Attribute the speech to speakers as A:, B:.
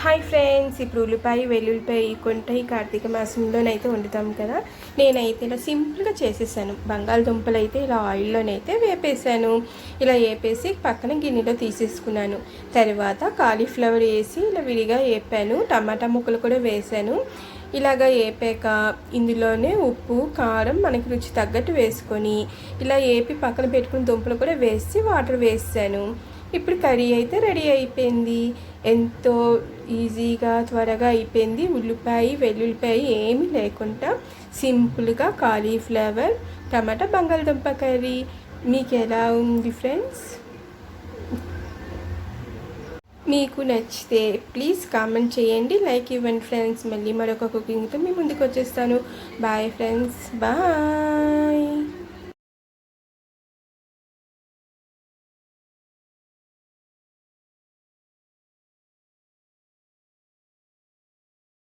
A: Hi friends ఇప్పుడు ఉల్లిపాయ వెల్లుల్లిపాయ కొంట ఈ కార్తీక మాసంలోనైతే వండుతాం కదా. నేనైతే ఇలా సింపుల్గా చేసేసాను. బంగాళదుంపలు అయితే ఇలా ఆయిల్లోనైతే వేపేసాను. ఇలా వేపేసి పక్కన గిన్నెలో తీసేసుకున్నాను. తర్వాత కాలీఫ్లవర్ వేసి ఇలా విడిగా వేపాను. టమాటా ముక్కలు కూడా వేసాను. ఇలాగ వేపాక ఇందులోనే ఉప్పు కారం మనకి రుచి తగ్గట్టు వేసుకొని ఇలా వేపి పక్కన పెట్టుకుని దుంపలు కూడా వేసి వాటర్ వేసాను ఇప్పుడు కర్రీ అయితే రెడీ అయిపోయింది. ఎంతో ఈజీగా త్వరగా అయిపోయింది. ఉల్లిపాయ వెల్లుల్లిపాయ ఏమీ లేకుండా సింపుల్గా కాలీఫ్లవర్ టమాటా బంగాళదుంప కర్రీ. మీకు ఎలా ఉంది ఫ్రెండ్స్? మీకు నచ్చితే ప్లీజ్ కామెంట్ చేయండి. లైక్ ఇవ్వండి ఫ్రెండ్స్. మళ్ళీ మరొక కుకింగ్తో మీ ముందుకు వచ్చేస్తాను. Bye friends. బాయ్.